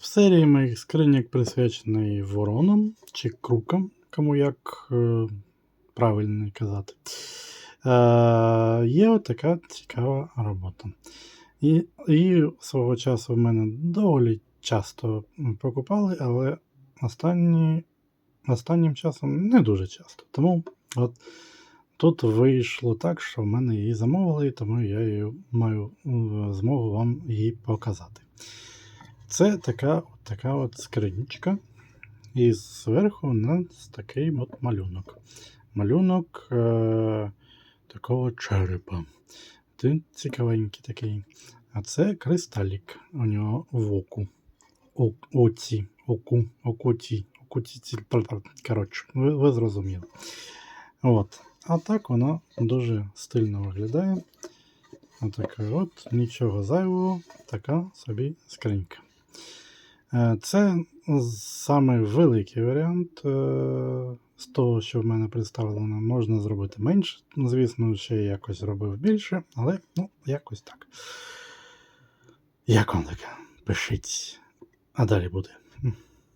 В серії моїх скриньок присвячений воронам чи крукам, кому як е, правильно казати. Е, є отака цікава робота. І, і свого часу в мене доволі часто покупали, але останні, останнім часом не дуже часто. Тому от тут вийшло так, що в мене її замовили, тому я її маю е, змогу вам її показати. Це така, така от скринічка. І зверху у нас такий от малюнок. Малюнок е- такого черепа. Він цікавенький такий. А це кристалік у нього в оку. О, оці, оку, окуті, окуті, коротше, ви, ви зрозуміли. От. А так воно дуже стильно виглядає. Отака от, нічого зайвого, така собі скринька. Е, Це саме великий варіант е, з того, що в мене представлено, можна зробити менше. Звісно, ще якось зробив більше, але ну, якось так. Як вам таке? Пишіть. А далі буде.